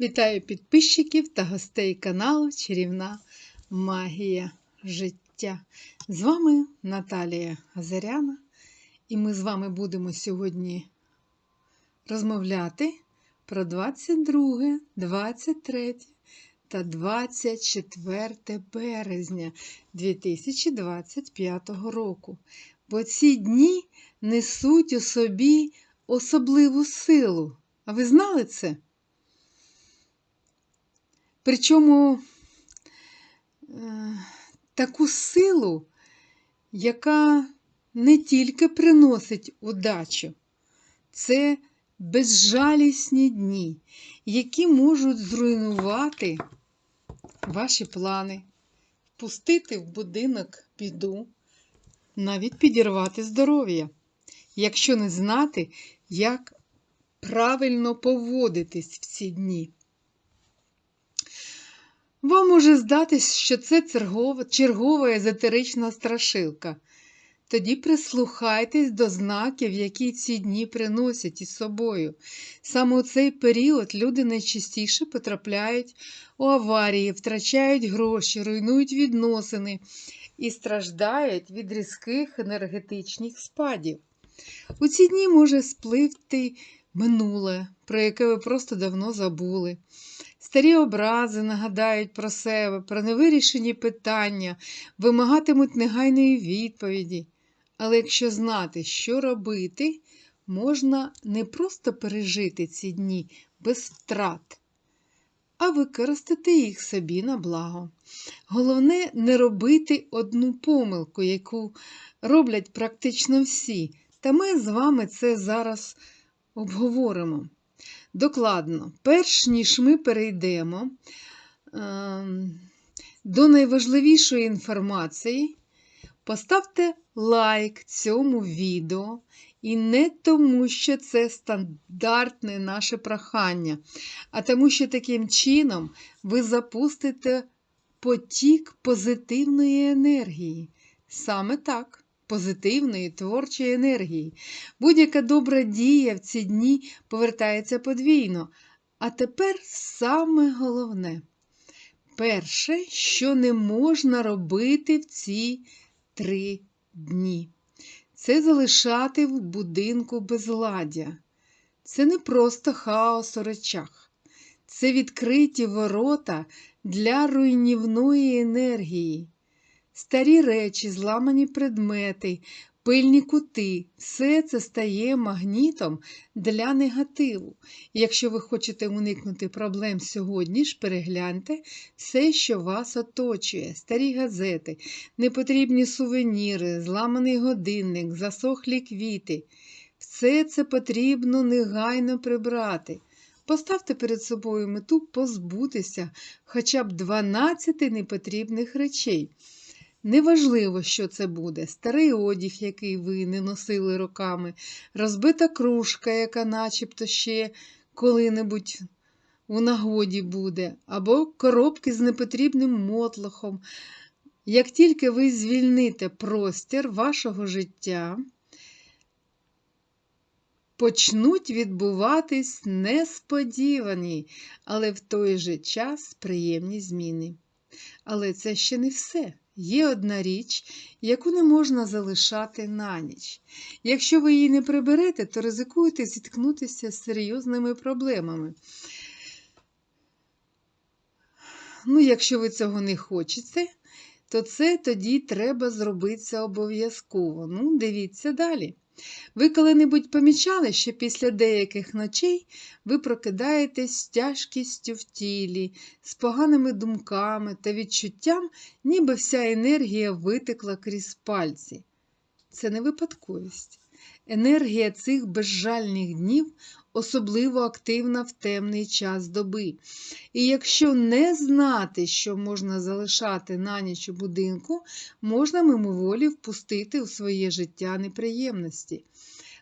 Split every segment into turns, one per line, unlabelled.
Вітаю підписчиків та гостей каналу Чарівна Магія життя. З вами Наталія Газаряна, і ми з вами будемо сьогодні розмовляти про 22, 23 та 24 березня 2025 року. Бо ці дні несуть у собі особливу силу. А ви знали це? Причому е, таку силу, яка не тільки приносить удачу, це безжалісні дні, які можуть зруйнувати ваші плани, впустити в будинок біду, навіть підірвати здоров'я, якщо не знати, як правильно поводитись в ці дні. Вам може здатись, що це чергова, езотерична страшилка. Тоді прислухайтесь до знаків, які ці дні приносять із собою. Саме у цей період люди найчастіше потрапляють у аварії, втрачають гроші, руйнують відносини і страждають від різких енергетичних спадів. У ці дні може спливти минуле, про яке ви просто давно забули. Старі образи нагадають про себе, про невирішені питання, вимагатимуть негайної відповіді. Але якщо знати, що робити, можна не просто пережити ці дні без втрат, а використати їх собі на благо. Головне не робити одну помилку, яку роблять практично всі. Та ми з вами це зараз обговоримо. Докладно, перш ніж ми перейдемо е, до найважливішої інформації, поставте лайк цьому відео. І не тому, що це стандартне наше прохання, а тому, що таким чином ви запустите потік позитивної енергії. Саме так позитивної творчої енергії. Будь-яка добра дія в ці дні повертається подвійно. А тепер саме головне. Перше, що не можна робити в ці три дні, це залишати в будинку безладдя. Це не просто хаос у речах, це відкриті ворота для руйнівної енергії. Старі речі, зламані предмети, пильні кути все це стає магнітом для негативу. Якщо ви хочете уникнути проблем сьогодні ж, перегляньте все, що вас оточує: старі газети, непотрібні сувеніри, зламаний годинник, засохлі квіти. Все це потрібно негайно прибрати. Поставте перед собою мету позбутися хоча б 12 непотрібних речей. Неважливо, що це буде: старий одяг, який ви не носили роками, розбита кружка, яка начебто ще коли-небудь у нагоді буде, або коробки з непотрібним мотлохом. Як тільки ви звільните простір вашого життя, почнуть відбуватись несподівані, але в той же час приємні зміни. Але це ще не все. Є одна річ, яку не можна залишати на ніч. Якщо ви її не приберете, то ризикуєте зіткнутися з серйозними проблемами. Ну, якщо ви цього не хочете, то це тоді треба зробити обов'язково. Ну, дивіться далі. Ви коли-небудь помічали, що після деяких ночей ви прокидаєтесь з тяжкістю в тілі, з поганими думками та відчуттям, ніби вся енергія витекла крізь пальці. Це не випадковість. Енергія цих безжальних днів особливо активна в темний час доби. І якщо не знати, що можна залишати на ніч у будинку, можна мимоволі впустити у своє життя неприємності.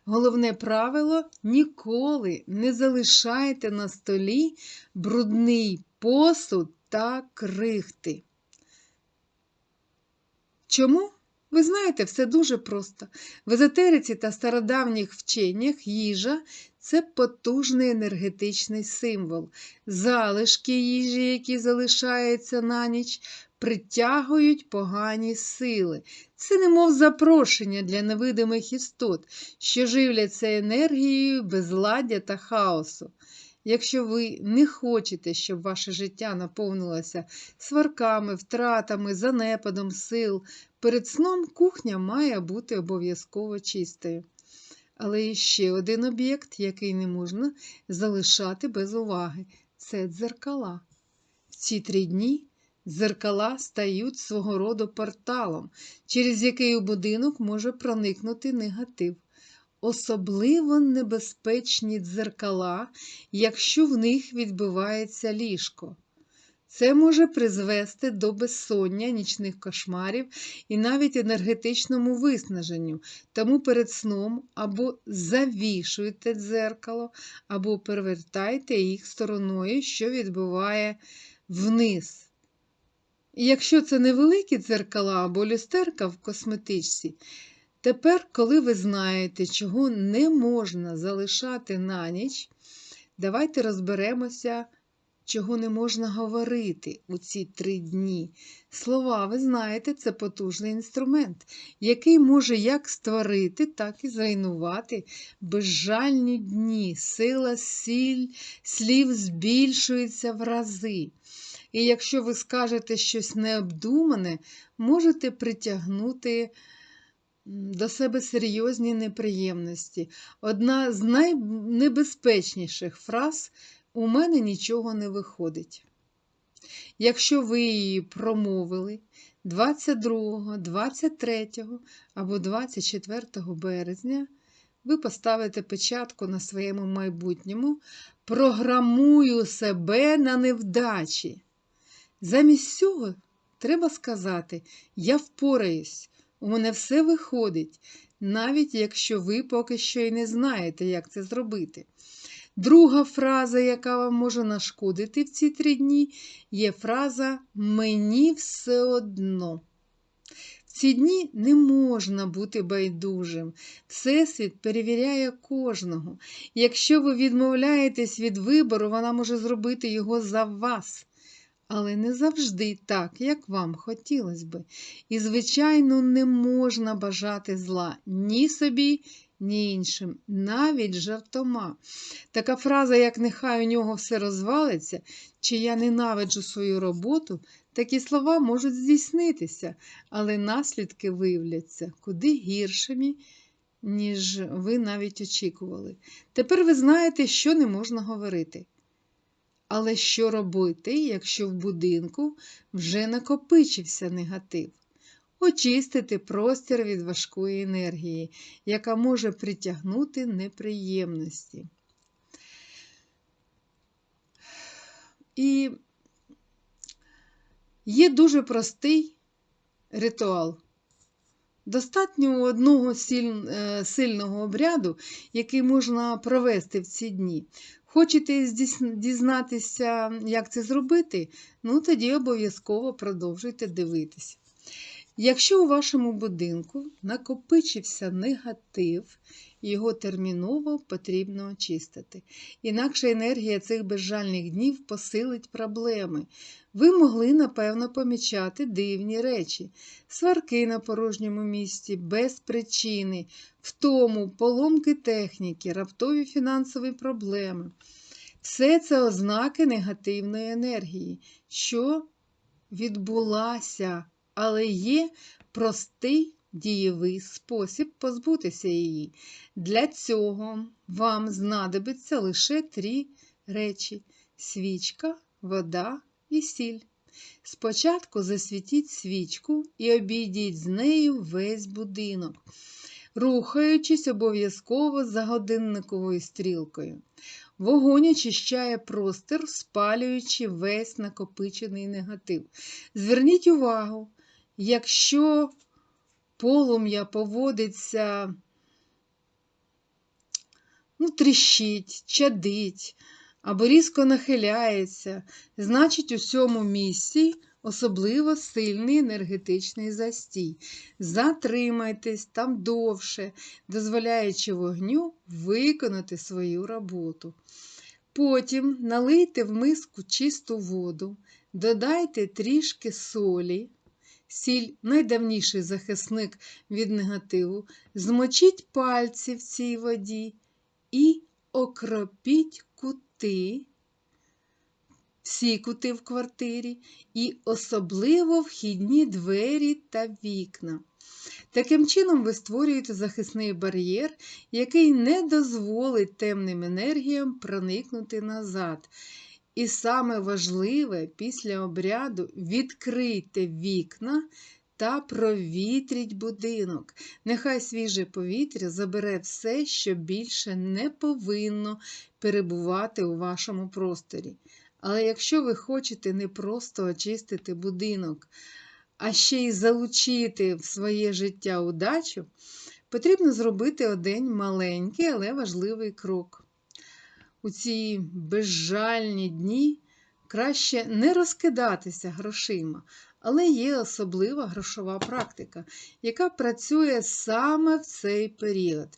Головне правило ніколи не залишайте на столі брудний посуд та крихти. Чому? Ви знаєте, все дуже просто. В езотериці та стародавніх вченнях їжа це потужний енергетичний символ. Залишки їжі, які залишаються на ніч, притягують погані сили. Це немов запрошення для невидимих істот, що живляться енергією безладдя та хаосу. Якщо ви не хочете, щоб ваше життя наповнилося сварками, втратами, занепадом сил, перед сном кухня має бути обов'язково чистою. Але ще один об'єкт, який не можна залишати без уваги це дзеркала. В ці три дні дзеркала стають свого роду порталом, через який у будинок може проникнути негатив. Особливо небезпечні дзеркала, якщо в них відбивається ліжко. Це може призвести до безсоння, нічних кошмарів і навіть енергетичному виснаженню. Тому перед сном або завішуйте дзеркало, або перевертайте їх стороною, що відбиває вниз. Якщо це невеликі дзеркала або люстерка в косметичці, тепер, коли ви знаєте, чого не можна залишати на ніч, давайте розберемося чого не можна говорити у ці три дні. Слова, ви знаєте, це потужний інструмент, який може як створити, так і зруйнувати безжальні дні. Сила сіль, слів збільшується в рази. І якщо ви скажете щось необдумане, можете притягнути. До себе серйозні неприємності. Одна з найнебезпечніших фраз у мене нічого не виходить. Якщо ви її промовили 22, 23 або 24 березня, ви поставите печатку на своєму майбутньому, програмую себе на невдачі. Замість цього треба сказати: я впораюсь, у мене все виходить, навіть якщо ви поки що і не знаєте, як це зробити. Друга фраза, яка вам може нашкодити в ці три дні, є фраза Мені все одно. В ці дні не можна бути байдужим. Всесвіт перевіряє кожного. Якщо ви відмовляєтесь від вибору, вона може зробити його за вас. Але не завжди так, як вам хотілося би. І, звичайно, не можна бажати зла ні собі, ні іншим, навіть жартома. Така фраза, як нехай у нього все розвалиться, чи я ненавиджу свою роботу, такі слова можуть здійснитися, але наслідки виявляться куди гіршими, ніж ви навіть очікували. Тепер ви знаєте, що не можна говорити. Але що робити, якщо в будинку вже накопичився негатив? очистити простір від важкої енергії, яка може притягнути неприємності. І є дуже простий ритуал. Достатньо одного е, сильного обряду, який можна провести в ці дні. Хочете дізнатися, як це зробити? Ну тоді обов'язково продовжуйте дивитися. Якщо у вашому будинку накопичився негатив, його терміново потрібно очистити. Інакше енергія цих безжальних днів посилить проблеми. Ви могли, напевно, помічати дивні речі, сварки на порожньому місці, без причини, втому, поломки техніки, раптові фінансові проблеми. Все це ознаки негативної енергії, що відбулася але є простий дієвий спосіб позбутися її. Для цього вам знадобиться лише три речі: свічка, вода і сіль. Спочатку засвітіть свічку і обійдіть з нею весь будинок, рухаючись обов'язково за годинниковою стрілкою. Вогонь очищає простір, спалюючи весь накопичений негатив. Зверніть увагу, Якщо полум'я поводиться, ну, тріщить, чадить або різко нахиляється, значить, у цьому місці особливо сильний енергетичний застій. Затримайтесь там довше, дозволяючи вогню виконати свою роботу. Потім налийте в миску чисту воду, додайте трішки солі, сіль найдавніший захисник від негативу, змочіть пальці в цій воді і окропіть кути, всі кути в квартирі, і особливо вхідні двері та вікна. Таким чином, ви створюєте захисний бар'єр, який не дозволить темним енергіям проникнути назад. І саме важливе після обряду відкрийте вікна та провітріть будинок. Нехай свіже повітря забере все, що більше не повинно перебувати у вашому просторі. Але якщо ви хочете не просто очистити будинок, а ще й залучити в своє життя удачу, потрібно зробити один маленький, але важливий крок. У ці безжальні дні краще не розкидатися грошима, але є особлива грошова практика, яка працює саме в цей період.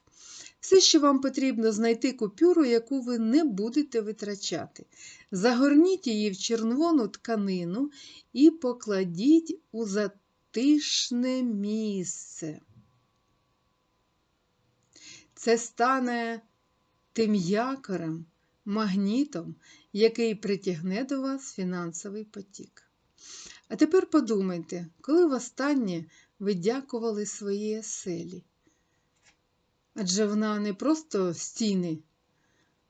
Все, що вам потрібно знайти купюру, яку ви не будете витрачати. Загорніть її в червону тканину і покладіть у затишне місце. Це стане тим якорем, магнітом, який притягне до вас фінансовий потік. А тепер подумайте, коли востаннє ви дякували своїй оселі? Адже вона не просто стіни.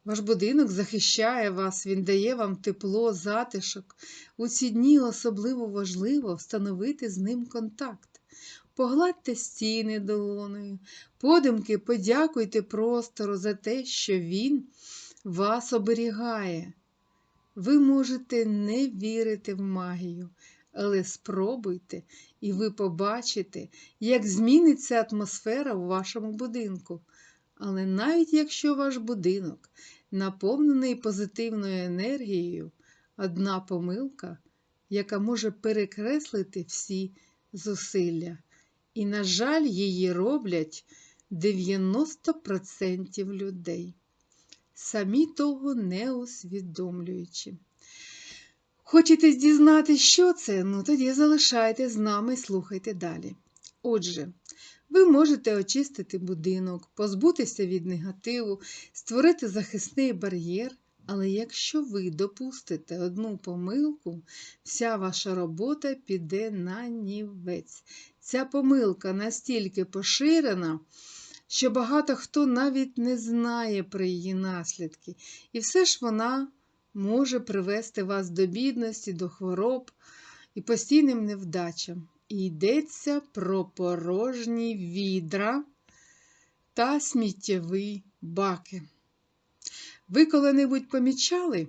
Ваш будинок захищає вас, він дає вам тепло, затишок. У ці дні особливо важливо встановити з ним контакт. Погладьте стіни долоною, подумки подякуйте простору за те, що він вас оберігає. Ви можете не вірити в магію, але спробуйте, і ви побачите, як зміниться атмосфера у вашому будинку. Але навіть якщо ваш будинок наповнений позитивною енергією, одна помилка, яка може перекреслити всі зусилля. І, на жаль, її роблять 90% людей, самі того не усвідомлюючи. Хочете дізнатися, що це? Ну тоді залишайте з нами і слухайте далі. Отже, ви можете очистити будинок, позбутися від негативу, створити захисний бар'єр, але якщо ви допустите одну помилку, вся ваша робота піде на нівець. Ця помилка настільки поширена, що багато хто навіть не знає про її наслідки, і все ж вона може привести вас до бідності, до хвороб і постійним невдачам. І йдеться про порожні відра та сміттєві баки. Ви коли-небудь помічали,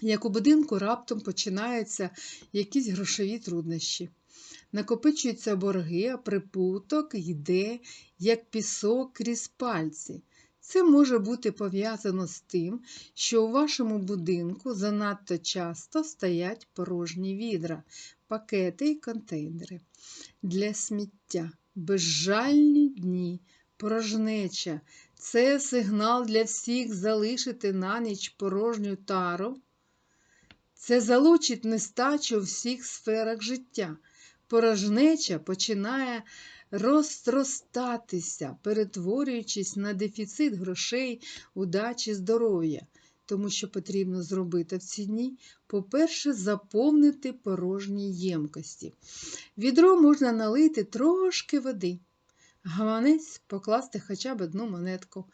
як у будинку раптом починаються якісь грошові труднощі. Накопичуються борги, а припуток йде, як пісок крізь пальці. Це може бути пов'язано з тим, що у вашому будинку занадто часто стоять порожні відра, пакети і контейнери для сміття, безжальні дні, порожнеча. Це сигнал для всіх залишити на ніч порожню тару. Це залучить нестачу у всіх сферах життя. Порожнеча починає розростатися, перетворюючись на дефіцит грошей, удачі, здоров'я. Тому що потрібно зробити в ці дні, по-перше, заповнити порожні ємкості. Відро можна налити трошки води, гаманець покласти хоча б одну монетку,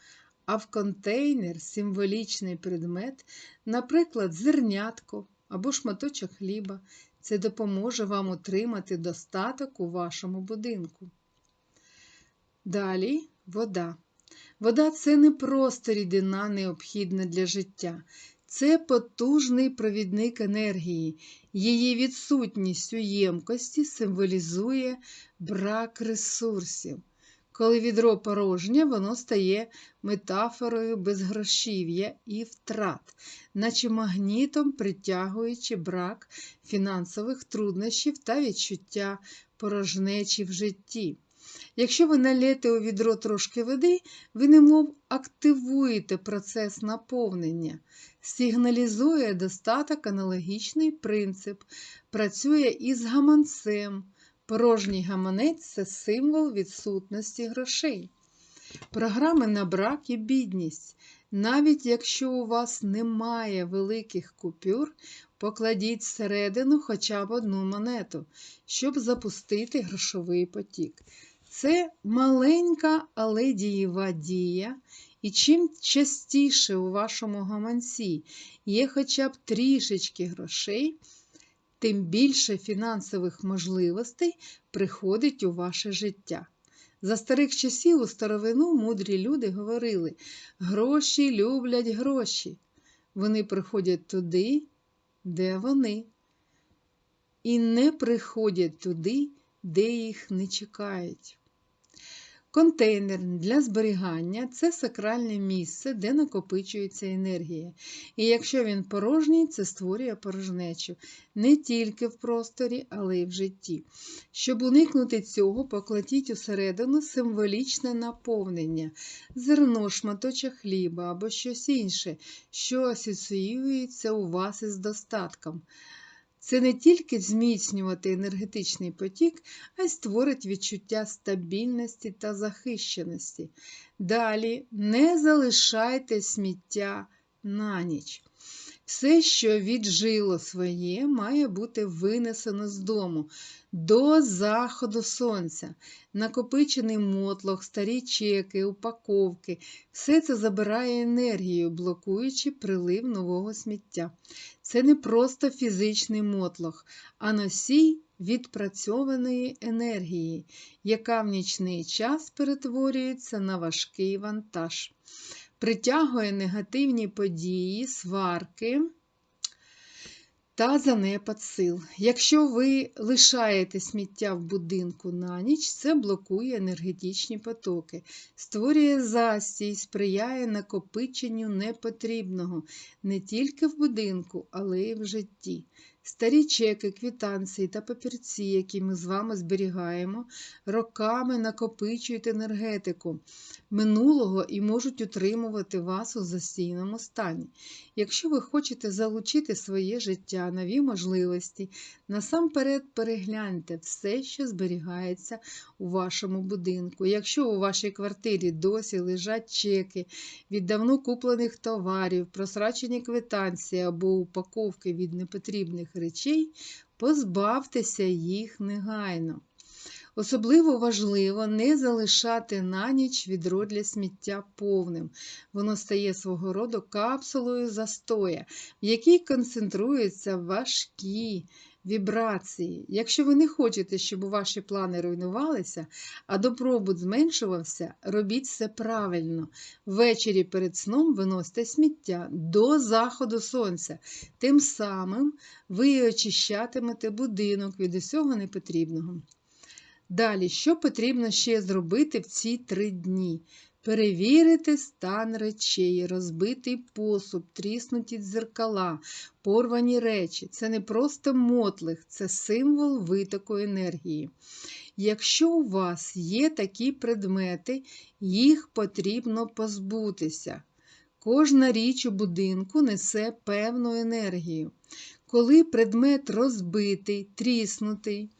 а в контейнер символічний предмет, наприклад, зернятко або шматочок хліба. Це допоможе вам отримати достаток у вашому будинку. Далі вода. Вода це не просто рідина необхідна для життя, це потужний провідник енергії. Її відсутність у ємкості символізує брак ресурсів. Коли відро порожнє, воно стає метафорою безгрошів'я і втрат, наче магнітом притягуючи брак фінансових труднощів та відчуття порожнечі в житті. Якщо ви налєте у відро трошки води, ви немов активуєте процес наповнення, сигналізує достаток аналогічний принцип, працює із гаманцем. Порожній гаманець це символ відсутності грошей. Програми на брак і бідність. Навіть якщо у вас немає великих купюр, покладіть всередину хоча б одну монету, щоб запустити грошовий потік. Це маленька, але дієва дія, і чим частіше у вашому гаманці є хоча б трішечки грошей, тим більше фінансових можливостей приходить у ваше життя. За старих часів у старовину мудрі люди говорили: гроші люблять гроші. Вони приходять туди, де вони, і не приходять туди, де їх не чекають. Контейнер для зберігання це сакральне місце, де накопичується енергія. І якщо він порожній, це створює порожнечу не тільки в просторі, але й в житті. Щоб уникнути цього, покладіть усередину символічне наповнення, зерно, шматочок хліба або щось інше, що асоціюється у вас із достатком. Це не тільки зміцнювати енергетичний потік, а й створить відчуття стабільності та захищеності. Далі не залишайте сміття на ніч. Все, що віджило своє, має бути винесено з дому до заходу сонця. Накопичений мотлох, старі чеки, упаковки. Все це забирає енергію, блокуючи прилив нового сміття. Це не просто фізичний мотлох, а носій відпрацьованої енергії, яка в нічний час перетворюється на важкий вантаж притягує негативні події, сварки та занепад сил. Якщо ви лишаєте сміття в будинку на ніч, це блокує енергетичні потоки, створює застій, сприяє накопиченню непотрібного не тільки в будинку, але й в житті. Старі чеки, квітанції та папірці, які ми з вами зберігаємо, роками накопичують енергетику минулого і можуть утримувати вас у застійному стані. Якщо ви хочете залучити своє життя, нові можливості, насамперед перегляньте все, що зберігається у вашому будинку. Якщо у вашій квартирі досі лежать чеки від давно куплених товарів, просрачені квитанції або упаковки від непотрібних речей, позбавтеся їх негайно. Особливо важливо не залишати на ніч відро для сміття повним. Воно стає свого роду капсулою застоя, в якій концентруються важкі вібрації. Якщо ви не хочете, щоб ваші плани руйнувалися, а добробут зменшувався, робіть все правильно. Ввечері перед сном виносьте сміття до заходу сонця. Тим самим ви очищатимете будинок від усього непотрібного. Далі, що потрібно ще зробити в ці три дні? Перевірити стан речей, розбитий посуд, тріснуті дзеркала, порвані речі. Це не просто мотлих, це символ витоку енергії. Якщо у вас є такі предмети, їх потрібно позбутися. Кожна річ у будинку несе певну енергію. Коли предмет розбитий, тріснутий,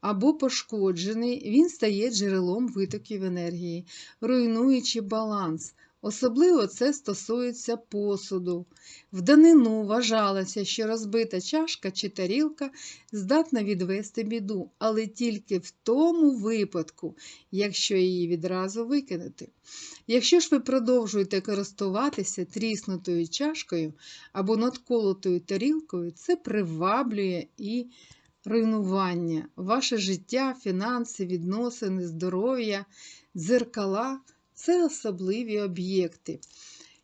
або пошкоджений, він стає джерелом витоків енергії, руйнуючи баланс. Особливо це стосується посуду. В данину вважалося, що розбита чашка чи тарілка здатна відвести біду, але тільки в тому випадку, якщо її відразу викинути. Якщо ж ви продовжуєте користуватися тріснутою чашкою або надколотою тарілкою, це приваблює і руйнування, ваше життя, фінанси, відносини, здоров'я, дзеркала це особливі об'єкти,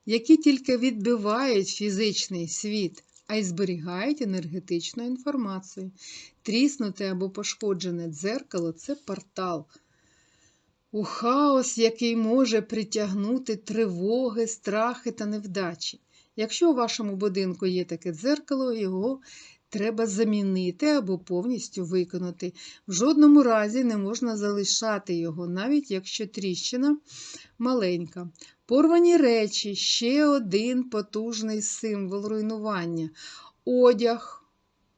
які тільки відбивають фізичний світ, а й зберігають енергетичну інформацію. Тріснуте або пошкоджене дзеркало це портал. у хаос, який може притягнути тривоги, страхи та невдачі. Якщо у вашому будинку є таке дзеркало, його треба замінити або повністю виконати. В жодному разі не можна залишати його, навіть якщо тріщина маленька. Порвані речі ще один потужний символ руйнування. Одяг,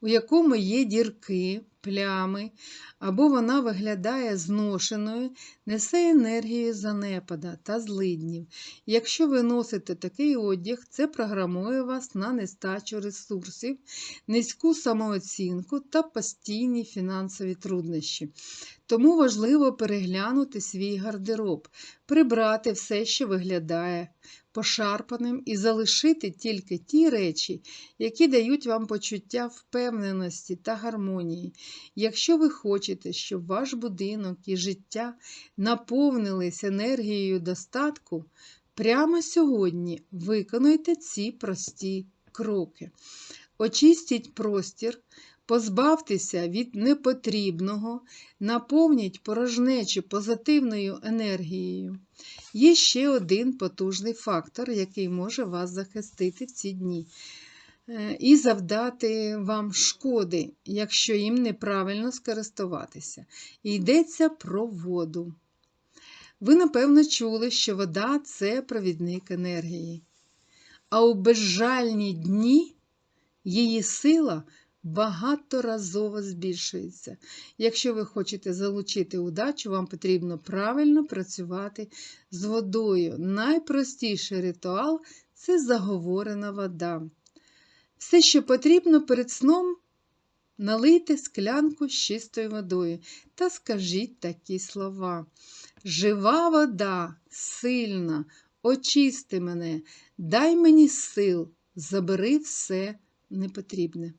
у якому є дірки, плями, або вона виглядає зношеною, несе енергію занепада та злиднів. Якщо ви носите такий одяг, це програмує вас на нестачу ресурсів, низьку самооцінку та постійні фінансові труднощі. Тому важливо переглянути свій гардероб, прибрати все, що виглядає пошарпаним, і залишити тільки ті речі, які дають вам почуття впевненості та гармонії. Якщо ви хочете, щоб ваш будинок і життя наповнились енергією достатку, прямо сьогодні виконуйте ці прості кроки. Очистіть простір, позбавтеся від непотрібного, наповніть порожнечу позитивною енергією. Є ще один потужний фактор, який може вас захистити в ці дні. е, І завдати вам шкоди, якщо їм неправильно скористуватися. І йдеться про воду. Ви, напевно, чули, що вода це провідник енергії. А у безжальні дні її сила багаторазово збільшується. Якщо ви хочете залучити удачу, вам потрібно правильно працювати з водою. Найпростіший ритуал це заговорена вода. Все, що потрібно перед сном, налийте склянку з чистою водою та скажіть такі слова. Жива вода, сильна, очисти мене, дай мені сил, забери все непотрібне.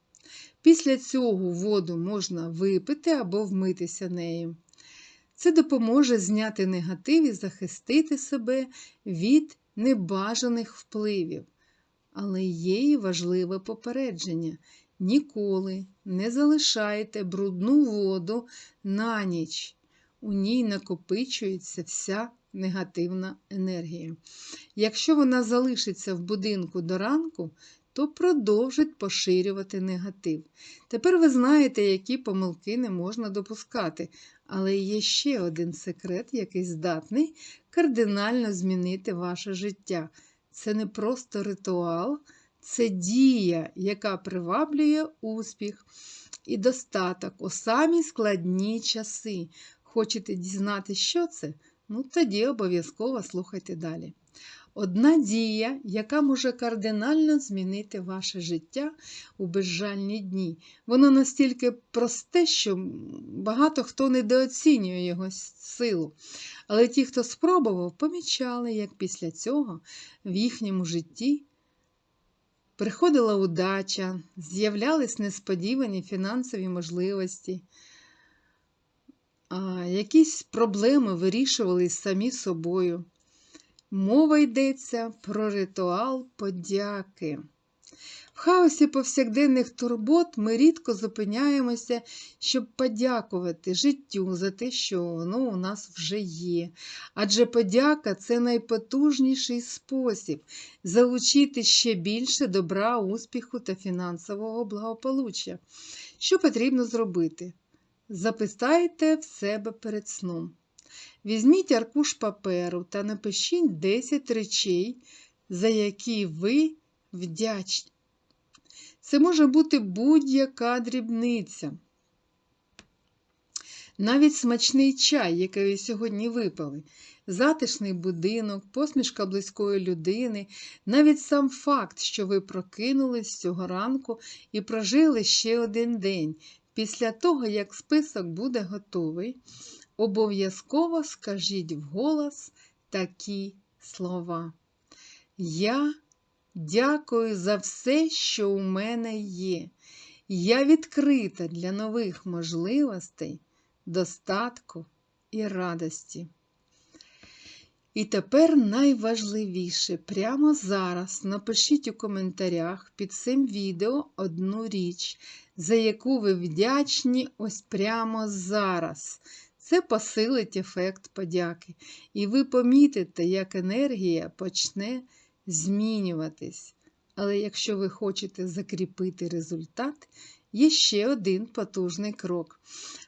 Після цього воду можна випити або вмитися нею. Це допоможе зняти негатив і захистити себе від небажаних впливів. Але є і важливе попередження: ніколи не залишайте брудну воду на ніч. У ній накопичується вся негативна енергія. Якщо вона залишиться в будинку до ранку, то продовжить поширювати негатив. Тепер ви знаєте, які помилки не можна допускати, але є ще один секрет, який здатний кардинально змінити ваше життя. Це не просто ритуал, це дія, яка приваблює успіх і достаток у самі складні часи. Хочете дізнатися, що це? Ну тоді обов'язково слухайте далі. Одна дія, яка може кардинально змінити ваше життя у безжальні дні. Воно настільки просте, що багато хто недооцінює його силу. Але ті, хто спробував, помічали, як після цього в їхньому житті приходила удача, з'являлись несподівані фінансові можливості. А якісь проблеми вирішувались самі собою. Мова йдеться про ритуал подяки. В хаосі повсякденних турбот ми рідко зупиняємося, щоб подякувати життю за те, що воно у нас вже є. Адже подяка це найпотужніший спосіб залучити ще більше добра, успіху та фінансового благополуччя. Що потрібно зробити? Записайте в себе перед сном. Візьміть аркуш паперу та напишіть 10 речей, за які ви вдячні. Це може бути будь-яка дрібниця. Навіть смачний чай, який ви сьогодні випили, затишний будинок, посмішка близької людини, навіть сам факт, що ви прокинулись цього ранку і прожили ще один день. Після того, як список буде готовий, обов'язково скажіть вголос такі слова. Я дякую за все, що у мене є. Я відкрита для нових можливостей, достатку і радості. І тепер найважливіше, прямо зараз напишіть у коментарях під цим відео одну річ, за яку ви вдячні ось прямо зараз. Це посилить ефект подяки. І ви помітите, як енергія почне змінюватись. Але якщо ви хочете закріпити результат, є ще один потужний крок.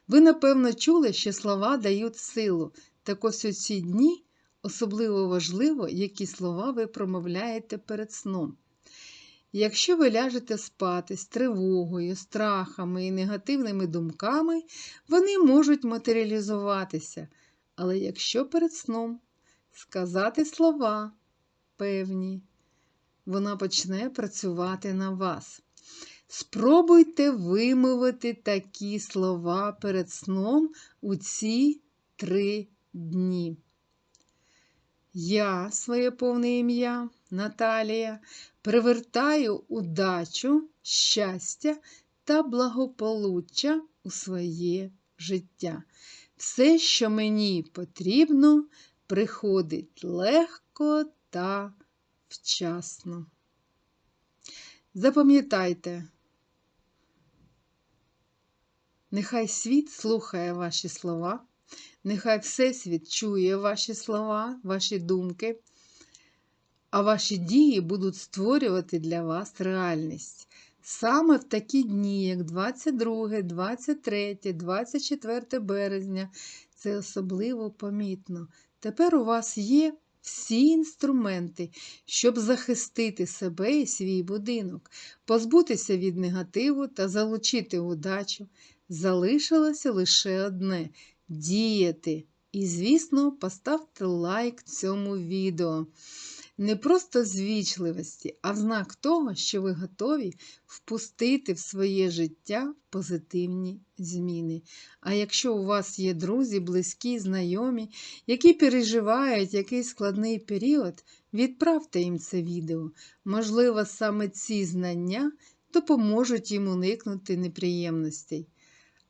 Ви, напевно, чули, що слова дають силу. Так ось у ці дні особливо важливо, які слова ви промовляєте перед сном. Якщо ви ляжете спати з тривогою, страхами і негативними думками, вони можуть матеріалізуватися. Але якщо перед сном сказати слова певні, вона почне працювати на вас. Спробуйте вимовити такі слова перед сном у ці три дні. Я, своє повне ім'я Наталія, привертаю удачу, щастя та благополуччя у своє життя. Все, що мені потрібно, приходить легко та вчасно. Запам'ятайте, нехай світ слухає ваші слова, нехай Всесвіт чує ваші слова, ваші думки, а ваші дії будуть створювати для вас реальність. Саме в такі дні, як 22, 23, 24 березня, це особливо помітно. Тепер у вас є всі інструменти, щоб захистити себе і свій будинок, позбутися від негативу та залучити удачу. Залишилося лише одне діяти. І, звісно, поставте лайк цьому відео. Не просто з вічливості, а в знак того, що ви готові впустити в своє життя позитивні зміни. А якщо у вас є друзі, близькі, знайомі, які переживають якийсь складний період, відправте їм це відео. Можливо, саме ці знання допоможуть їм уникнути неприємностей.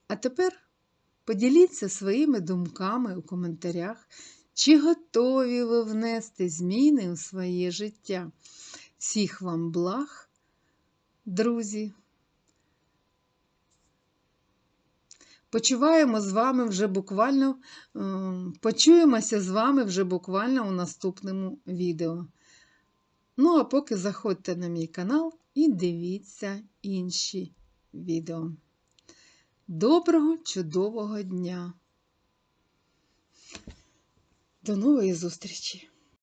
А тепер поділіться своїми думками у коментарях. Чи готові ви внести зміни у своє життя? Всіх вам благ, друзі. Почуваємо з вами вже буквально, почуємося з вами вже буквально у наступному відео. Ну, а поки заходьте на мій канал і дивіться інші відео. Доброго, чудового дня! До нової зустрічі!